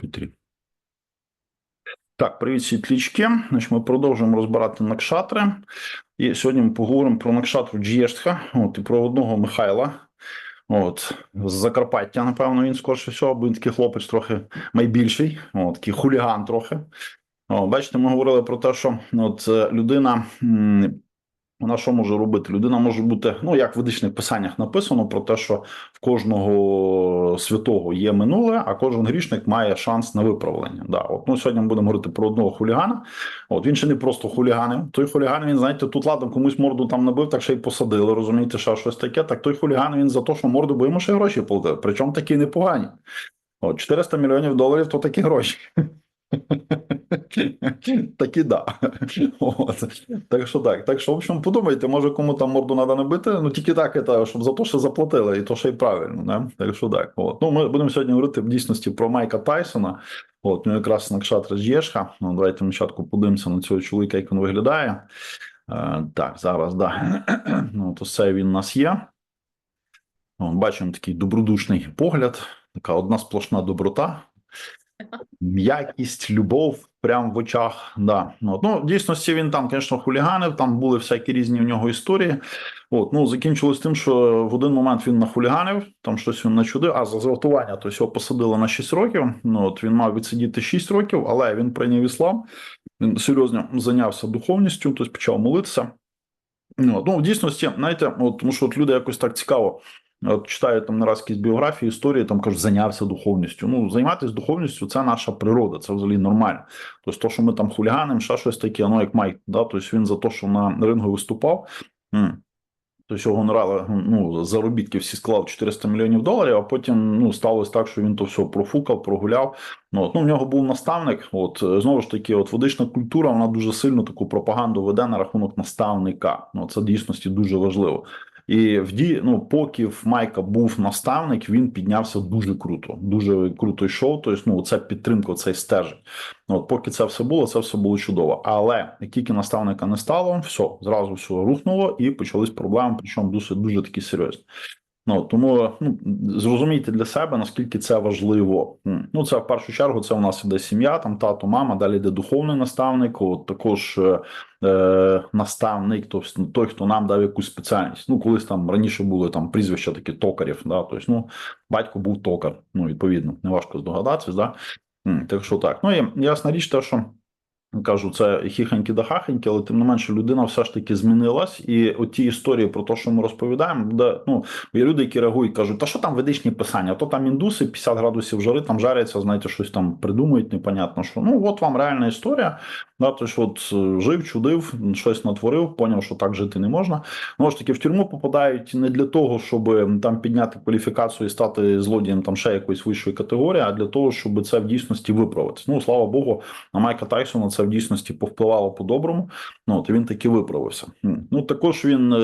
Петрі. Так, привіт, світлічки. Значить, ми продовжуємо розбирати накшатри. І сьогодні ми поговоримо про накшатру Джєштха, от, і про одного Михайла. От, з Закарпаття, напевно, він скорше всього, бо він такий хлопець трохи найбільший, от, такий хуліган трохи. О, бачите, ми говорили про те, що от, е, людина. Вона що може робити? Людина може бути, ну як в ведичних писаннях написано, про те, що в кожного святого є минуле, а кожен грішник має шанс на виправлення. Да, от ну сьогодні ми будемо говорити про одного хулігана. От він ще не просто хуліганив. Той хуліган, він знаєте, тут ладно, комусь морду там набив, так ще й посадили. Розумієте, що щось таке. Так той хуліган він за те, що морду бо йому ще гроші платили. Причому такі непогані. От 400 мільйонів доларів то такі гроші. Такі да. От. Так що так. Так що, в общем, подумайте, може кому там морду треба набити, ну тільки так, это, щоб за те, що заплатили, і то ще й правильно. Не? Так що так. От. Ну, ми будемо сьогодні говорити в дійсності про Майка Тайсона. От, ну якраз Накшатра Жєшха. Ну, давайте спочатку подивимося на цього чоловіка, як він виглядає. Е, так, зараз, да. ну, то це він у нас є. О, бачимо такий добродушний погляд, така одна сплошна доброта м'якість, любов прямо в очах. Да. От. Ну, в дійсності він там, звісно, хуліганив, там були всякі різні в нього історії. От, ну, закінчилось тим, що в один момент він нахуліганив, там щось він начудив, а за зґвалтування то його посадили на 6 років. Ну, от, він мав відсидіти 6 років, але він прийняв іслам, він серйозно зайнявся духовністю, тобто почав молитися. Ну, от, ну, в дійсності, знаєте, от, тому що от люди якось так цікаво. От читаю там нараз якісь біографії, історії, там кажуть, зайнявся духовністю. Ну, займатися духовністю це наша природа, це взагалі нормально. Тобто, то, що ми там хуліганимо, ще щось таке, ну як Майк, да? тобто він за те, що на рингу виступав. Тобто його гонорали, ну, заробітки всі склав 400 мільйонів доларів, а потім ну, сталося так, що він то все профукав, прогуляв. Ну, от, ну, в нього був наставник. От знову ж таки, от ведична культура, вона дуже сильно таку пропаганду веде на рахунок наставника. Ну, це в дійсності дуже важливо. І в ді, ну, поки в Майка був наставник, він піднявся дуже круто. Дуже круто йшов. Тобто, ну, це підтримка, цей стержень. Ну, от поки це все було, це все було чудово. Але як тільки наставника не стало, все зразу все рухнуло і почались проблеми, причому дуже дуже такі серйозні. Ну тому ну зрозумійте для себе наскільки це важливо. Ну це в першу чергу. Це у нас іде сім'я, там тато, мама. Далі йде духовний наставник. От також е, е, наставник, тобто той, хто нам дав якусь спеціальність. Ну колись там раніше були там прізвища такі токарів. Да, тобто, ну батько був токар. Ну відповідно, неважко здогадатися. Да? Так що так. Ну і ясна річ, те, що. Кажу, це хіханьки да хаханьки, але тим не менше людина все ж таки змінилась. І оті історії про те, що ми розповідаємо, де ну є люди, які реагують, кажуть, та що там ведичні писання? То там індуси 50 градусів жари там жаряться, знаєте, щось там придумують, непонятно що. Ну от вам реальна історія. Да, тож от е, жив, чудив, щось натворив, поняв, що так жити не можна. Ну ж таки в тюрму попадають не для того, щоб там підняти кваліфікацію і стати злодієм там ще якоїсь вищої категорії, а для того, щоб це в дійсності виправити. Ну слава Богу, на Майка Тайсона це в дійсності повпливало по-доброму. Ну от він таки виправився. Ну також він.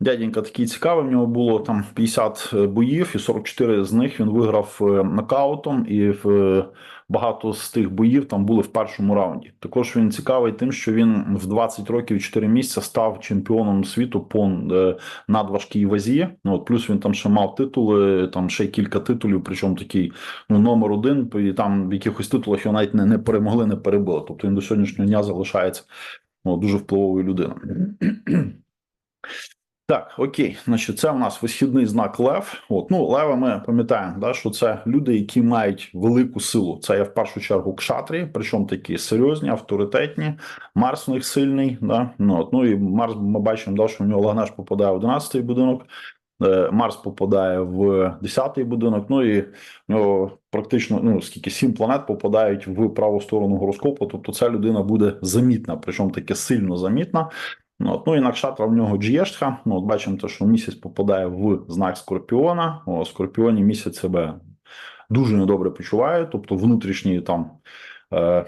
Е, Дяденька такий цікавий, в нього було там 50 боїв, і 44 з них він виграв е, нокаутом, і в е, багато з тих боїв там були в першому раунді. Також він цікавий тим, що він в 20 років і 4 місяці став чемпіоном світу по е, надважкій вазі. Ну от плюс він там ще мав титули, там ще кілька титулів, причому такий ну номер один. І там в якихось титулах його навіть не, не перемогли, не перебили. Тобто він до сьогоднішнього дня залишається ну, дуже впливовою людиною. Так, окей, значить, це у нас висхідний знак Лев. От ну лева, ми пам'ятаємо, да, що це люди, які мають велику силу. Це є в першу чергу кшатрі, причому такі серйозні, авторитетні. Марс у них сильний. Да? Ну, от, ну і Марс ми бачимо, да, що в нього Лагнеш попадає в 11-й будинок. е, Марс попадає в 10-й будинок. Ну і в нього практично ну скільки сім планет попадають в праву сторону гороскопу. Тобто ця людина буде замітна, причому таке сильно замітна. Ну, от, ну і накшатра в нього Джєштха. Ну, от бачимо, те, що місяць попадає в знак Скорпіона. О, Скорпіоні місяць себе дуже недобре почуває, тобто внутрішній там. Е,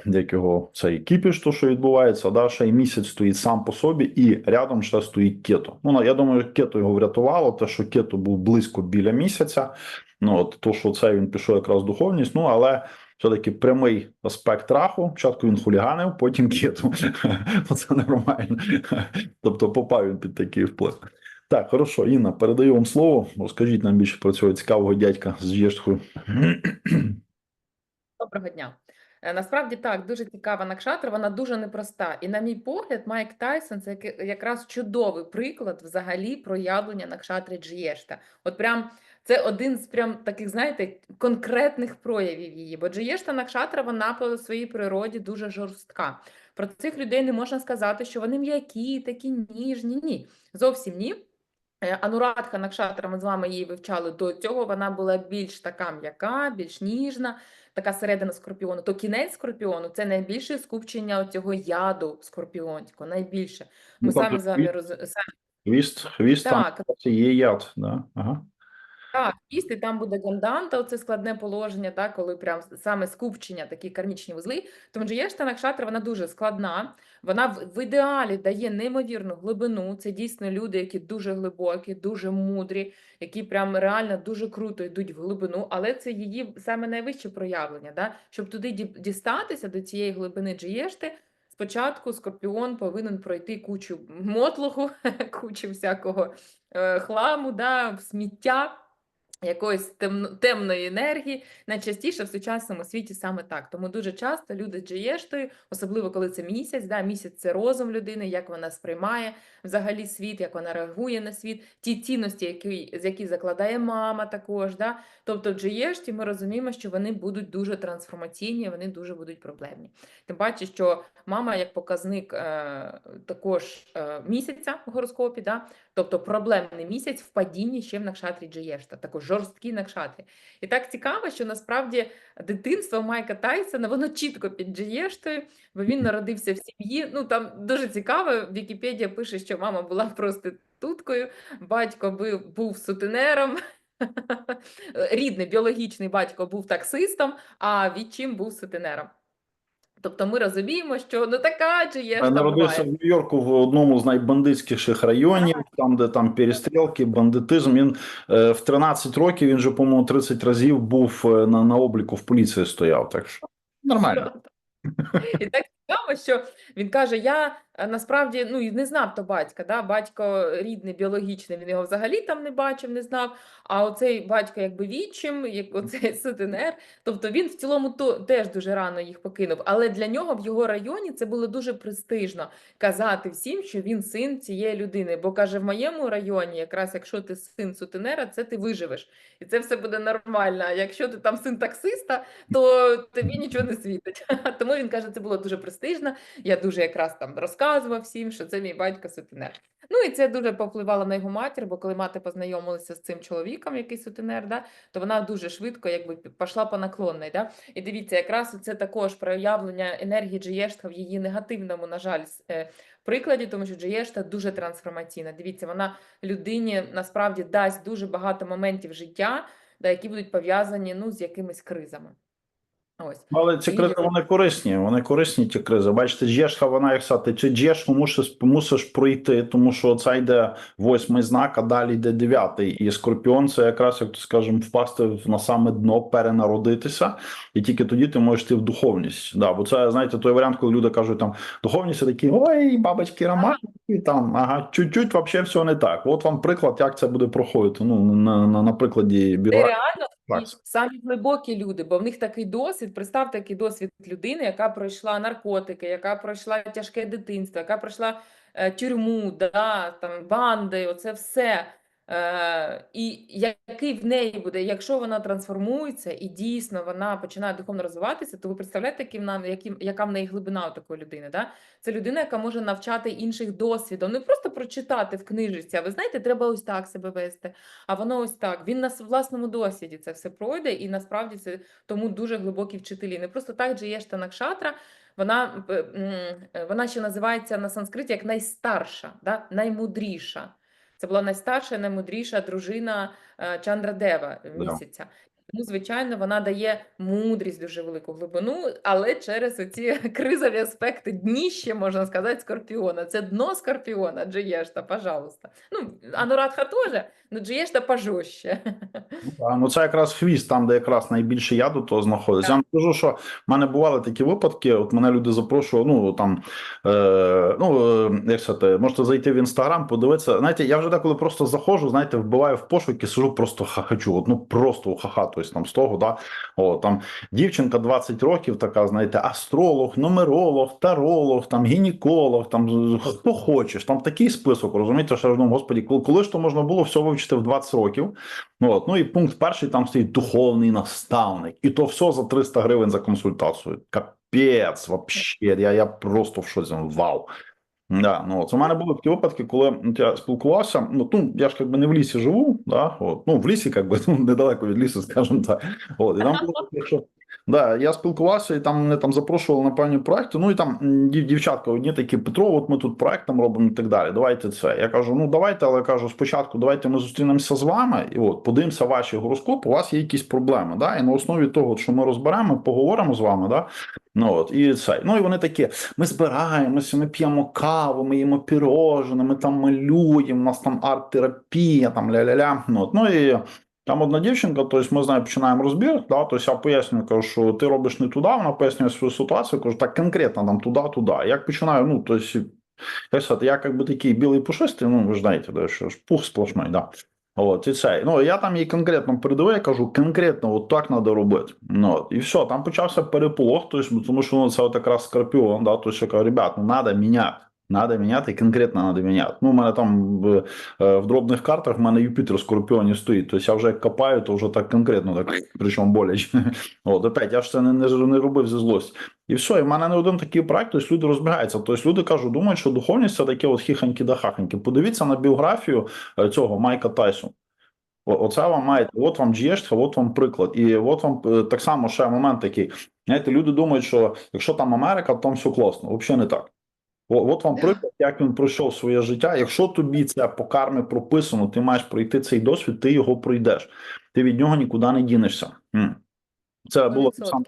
цей кіпіш, то що відбувається, да, ще й місяць стоїть сам по собі, і рядом ще стоїть кето. Ну я думаю, кето його врятувало, те, що кето був близько біля місяця. Ну от то, що це він пішов якраз духовність. Ну але все-таки прямий аспект раху. Спочатку він хуліганив, потім кету. Це нормально. Тобто попав він під такий вплив. Так, хорошо, Інна, передаю вам слово. Розкажіть нам більше про цього цікавого дядька з Єштхою. Доброго дня. Е, Насправді так, дуже цікава накшатра, вона дуже непроста. І, на мій погляд, Майк Тайсон це якраз чудовий приклад взагалі проявлення накшатри Джієшта. От прям це один з прям таких, знаєте, конкретних проявів її. Бо Джієшта накшатра, вона по своїй природі дуже жорстка. Про цих людей не можна сказати, що вони м'які, такі ніжні. Ні, зовсім ні. Е, Анурадха Накшатра, ми з вами її вивчали до цього, вона була більш така м'яка, більш ніжна, така середина скорпіону. То кінець скорпіону це найбільше скупчення цього яду скорпіонського, найбільше. Ми Ну, тобто самі з вами хвіст- Хвіст, хвіст там це є яд, да? Ага. Так, їсти там буде ганданта, оце складне положення, так, коли прям саме скупчення, такі кармічні вузли. Тому що єшта накшатра, вона дуже складна, вона в, в ідеалі дає неймовірну глибину. Це дійсно люди, які дуже глибокі, дуже мудрі, які прям реально дуже круто йдуть в глибину, але це її саме найвище проявлення. Да? Щоб туди дістатися до цієї глибини джієшти, спочатку скорпіон повинен пройти кучу мотлуху, кучу всякого е, хламу, да, сміття якоїсь темно, темної енергії. Найчастіше в сучасному світі саме так. Тому дуже часто люди джеєштою, особливо коли це місяць, да, місяць це розум людини, як вона сприймає взагалі світ, як вона реагує на світ, ті цінності, які, з які закладає мама також. Да? Тобто джеєшті ми розуміємо, що вони будуть дуже трансформаційні, вони дуже будуть проблемні. Тим паче, що мама як показник е, також е, місяця в гороскопі, да? тобто проблемний місяць в падінні ще в накшатрі Джеєшта, також жорсткий накшати. І так цікаво, що насправді дитинство Майка Тайсона, воно чітко під Джеєштою, бо він народився в сім'ї. Ну там дуже цікаво, Вікіпедія пише, що мама була проституткою, батько був, був сутенером. Рідний біологічний батько був таксистом, а відчим був сутенером. Тобто ми розуміємо, що ну така чи Я народився в. Нью-Йорку в одному з найбандитськіших районів, там, де там перестрілки, бандитизм. Він е, в 13 років, він же, по-моєму, 30 разів був е, на, на обліку в поліції стояв. Так що нормально. І так цікаво, що він каже: я насправді ну і не знав то батька. Да? Батько рідний, біологічний, він його взагалі там не бачив, не знав. А оцей батько, якби відчим, як оцей сутенер. Тобто він в цілому то теж дуже рано їх покинув. Але для нього в його районі це було дуже престижно казати всім, що він син цієї людини. Бо каже, в моєму районі, якраз якщо ти син сутенера, це ти виживеш, і це все буде нормально. А якщо ти там син таксиста, то тобі нічого не світить. Тому він каже, це було дуже престижно. Я дуже якраз там розказував всім, що це мій батько сутенер. Ну і це дуже повпливало на його матір, бо коли мати познайомилася з цим чоловіком, який сутенер, да, то вона дуже швидко якби пішла по наклонній. Да? І дивіться, якраз це також проявлення енергії Джиєштха в її негативному, на жаль, е, прикладі, тому що Джиєшта дуже трансформаційна. Дивіться, вона людині насправді дасть дуже багато моментів життя, да, які будуть пов'язані ну, з якимись кризами. Ось. Але ці І- кризи вони корисні. Вони корисні, ті кризи. Бачите, джешка, вона як сказати, ти джешку мусиш, мусиш пройти, тому що це йде восьмий знак, а далі йде дев'ятий. І скорпіон це якраз, як то скажемо, впасти на саме дно, перенародитися, і тільки тоді ти можеш йти в духовність. Да, бо це знаєте той варіант, коли люди кажуть там духовність, це такі ой, бабочки романтики, там ага, чуть-чуть взагалі все не так. От вам приклад, як це буде проходити. Ну на, на, на прикладі Це біографії. І самі глибокі люди, бо в них такий досвід. Представте, такий досвід людини, яка пройшла наркотики, яка пройшла тяжке дитинство, яка пройшла е, тюрму, да, там, банди, оце все. Е, і який в неї буде, якщо вона трансформується і дійсно вона починає духовно розвиватися, то ви представляєте, які вона, які, яка в неї глибина у такої людини? Да? Це людина, яка може навчати інших досвідом, не просто прочитати в книжці, а ви знаєте, треба ось так себе вести. А воно ось так. Він на власному досвіді це все пройде, і насправді це тому дуже глибокі вчителі. Не просто так Джиєшта Накшатра, вона, п- м, е, вона ще називається на санскриті як найстарша, да? наймудріша. Це була найстарша, наймудріша дружина Чандра Чандрадева Да. місяця. Тому, звичайно, вона дає мудрість дуже велику глибину, але через оці кризові аспекти дніще, можна сказати, скорпіона. Це дно скорпіона, Джиєшта, пожалуйста. Ну, Анурадха теж, але Джиєшта пожорстче. А, ну це якраз хвіст, там, де якраз найбільше яду того знаходиться. Я вам скажу, що в мене бували такі випадки. От мене люди запрошували, ну там е, ну е, як сказати, можете зайти в інстаграм, подивитися. Знаєте, я вже деколи просто заходжу, знаєте, вбиваю в пошуки, сижу, просто хахачу. От, ну просто хахатую. Тобто там з того, да, о, там дівчинка 20 років, така, знаєте, астролог, нумеролог, таролог, там гінеколог, там хто хочеш, там такий список, розумієте, що думаю, господі, коли, коли ж то можна було все вивчити в 20 років. От, ну і пункт перший там стоїть духовний наставник, і то все за 300 гривень за консультацію. Капець, вообще, я, я просто в шоці, вау. Да, ну от у мене були такі випадки, коли я спілкувався. Ну ну я ж якби не в лісі живу, да, от, ну в лісі, якби ну, недалеко від лісу, скажімо так. От, і там було що да, я спілкувався, і там мене там запрошували на певні проекти. Ну і там дів, дівчатка одні такі Петро, от ми тут проект там робимо і так далі. Давайте це. Я кажу, ну давайте, але я кажу, спочатку давайте ми зустрінемося з вами, і от подивимося ваші гороскопи. У вас є якісь проблеми. Да, і на основі того, що ми розберемо, поговоримо з вами. Да, Ну от і це. Ну і вони такі: ми збираємося, ми п'ємо каву, ми їмо пірожне, ми там малюємо, у нас там арт-терапія, там ля-ля-ля. Ну, от, ну і там одна дівчинка, тобто ми з нею починаємо розбір. Да, тобто я пояснюю, кажу, що ти робиш не туди, вона пояснює свою ситуацію, кажу, так конкретно там туди, туди. Як починаю, ну тобто, як сказати, я як би такий білий пушистий, ну ви ж знаєте, да, що ж пух сплошний, да. От, і це. Ну, я там їй конкретно передаю, я кажу, конкретно от так треба робити. Ну, от, і все, там почався переполох, тобто, тому що ну, це от якраз скорпіон, да, тобто, я кажу, ребят, ну, треба міняти. Надо міняти, конкретно надо міняти. Ну, у мене там в, е, в дробних картах в мене Юпітер в Скорпіоні стоїть. Тобто я вже як копаю, то вже так конкретно, так, причому боляче. От, опять, я ж це не, не, не робив зі злості. І все, і в мене не один такий проект, тобто люди розбігаються. Тобто люди кажуть, думають, що духовність це таке от хіханьки да хаханьки. Подивіться на біографію е, цього Майка Тайсона. Оце вам маєте, от вам джєштха, от вам приклад. І от вам е, так само ще момент такий. Знаєте, люди думають, що якщо там Америка, то там все класно. Взагалі не так. От вам приклад, як він пройшов своє життя. Якщо тобі це по кармі прописано, ти маєш пройти цей досвід, ти його пройдеш. Ти від нього нікуди не дінешся. Це було так само.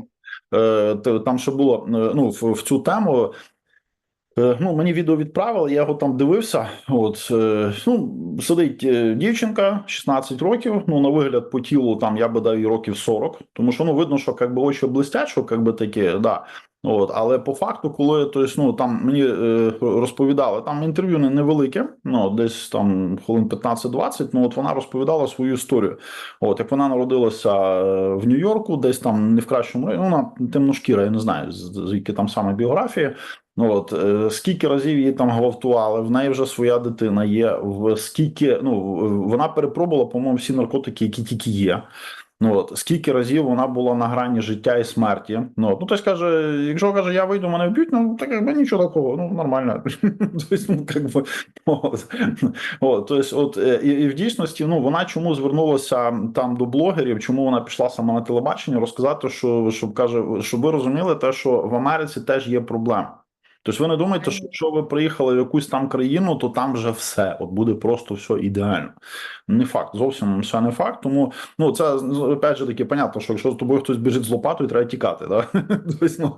Е, Там ще було е, ну, в, цю тему. Е, Ну, мені відео відправили, я його там дивився. От ну, сидить дівчинка, 16 років. Ну, на вигляд по тілу там я би дав їй років 40, тому що ну видно, що як би очі блистять, що як би таке, да. От, але по факту, коли то есть, ну, там мені е, розповідали, там інтерв'ю не невелике, ну десь там хвилин 15-20, Ну от вона розповідала свою історію. От як вона народилася е, в Нью-Йорку, десь там не в кращому районі, ну, вона темношкіра, я не знаю, звідки там саме біографія. Ну от е, скільки разів її там гвалтували, в неї вже своя дитина є. В скільки ну вона перепробувала, по-моєму, всі наркотики, які тільки є. Ну от скільки разів вона була на грані життя і смерті. Ну от, ну каже, якщо каже, я вийду, мене вб'ють, ну так якби нічого такого, ну нормально. Ну і, в дійсності, ну вона чому звернулася там до блогерів, чому вона пішла саме на телебачення, розказати, що щоб каже, щоб ви розуміли, те, що в Америці теж є проблеми. Тобто ви не думаєте, що якщо ви приїхали в якусь там країну, то там вже все, от буде просто все ідеально. Не факт, зовсім все не факт. Тому ну це опять же таки понятно, що якщо з тобою хтось біжить з лопатою, треба тікати. Да? Тобто, ну,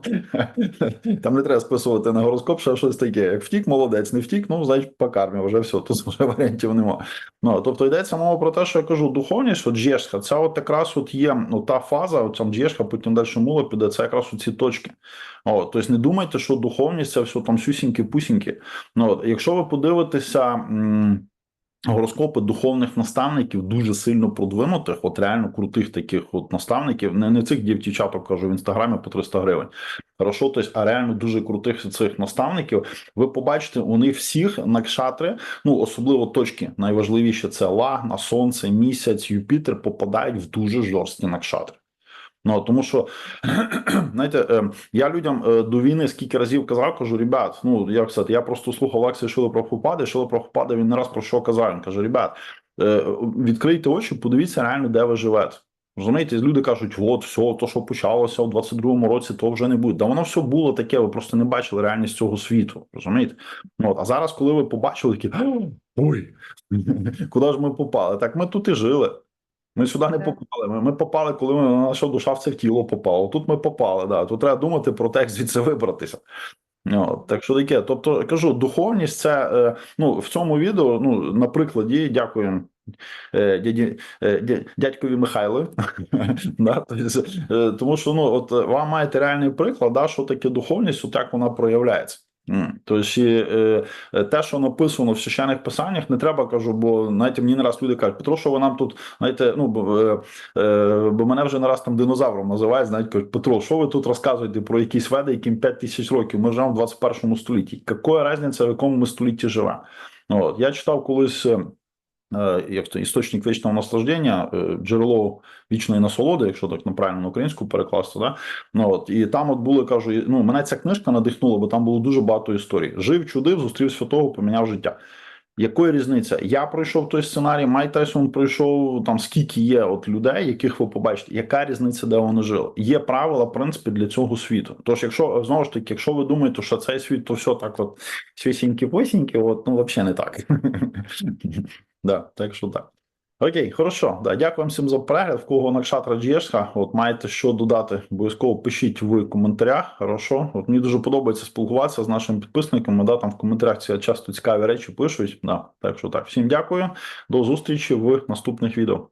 там не треба списувати на гороскоп, ще щось таке. Як втік, молодець, не втік, ну значить по кармі, вже все, тут вже варіантів нема. Ну тобто йдеться мова про те, що я кажу, духовність, от джешка, це от якраз от є ну, та фаза, от там джешка, потім далі мула піде, це якраз ці точки. О, тобто не думайте, що духовність це все там сюсіньки-пусіньки. Ну, якщо ви подивитеся. Гороскопи духовних наставників дуже сильно продвинутих, от реально крутих таких от наставників, не, не цих дівчаток кажу в інстаграмі по 300 гривень. Хорошо, тобто, а реально дуже крутих цих наставників. Ви побачите, у них всіх накшатри, ну особливо точки найважливіше це лагна, сонце, місяць, Юпітер попадають в дуже жорсткі накшатри. Ну тому що знаєте, е, я людям е, до війни скільки разів казав, кажу, ребят, ну як сказати, я просто слухав лекції Шили Прабхупади, Шили Прабхупада він не раз про що казав. Він каже: ребят, е, відкрийте очі, подивіться реально, де ви живете. Розумієте, люди кажуть, от все, то, що почалося у 22-му році, то вже не буде. Да воно все було таке, ви просто не бачили реальність цього світу. Розумієте? Ну, от, а зараз, коли ви побачили, такі ой, куди ж ми попали? Так ми тут і жили. Ми сюди не попали. Ми, ми попали, коли ми, наша душа в це тіло попала. Тут ми попали. Да. Тут треба думати про те, як звідси вибратися. О, так що таке. Тобто, кажу, духовність це е, ну, в цьому відео, ну, на прикладі, дякую. е, Дяді, е, дядькові Михайлу, да, тому що ну, от вам маєте реальний приклад, да, що таке духовність, от як вона проявляється. Тобто, і, е, е, те, що написано в священних писаннях, не треба кажу, бо навіть мені не раз люди кажуть, Петро, що ви нам тут, знаєте, ну бо, е, мене вже не раз там динозавром називають, знають, кажуть, Петро, що ви тут розказуєте про якісь веди, яким 5 тисяч років? Ми живемо в 21 столітті. Яка різниця, в якому ми столітті живемо? От, я читав колись. Е, Як то істочник вічного наслаждення, е, джерело вічної насолоди, якщо так на українську перекласти, да? ну от і там от були кажу, ну мене ця книжка надихнула, бо там було дуже багато історій. Жив, чудив, зустрів святого, поміняв життя. Якої різниця? Я пройшов той сценарій, Майк Тайсон пройшов там скільки є от людей, яких ви побачите, яка різниця, де вони жили? Є правила, в принципі, для цього світу. Тож, якщо знову ж таки, якщо ви думаєте, що цей світ, то все так, от свісінькі посінькі от ну взагалі не так. да, так що так. Окей, хорошо. Да, дякую всім за перегляд. В кого Накшатра Джєшка, от маєте що додати, обов'язково пишіть в коментарях. Хорошо. От мені дуже подобається спілкуватися з нашими підписниками. Да, там в коментарях часто цікаві речі пишуть. Да, так що так. Всім дякую. До зустрічі в наступних відео.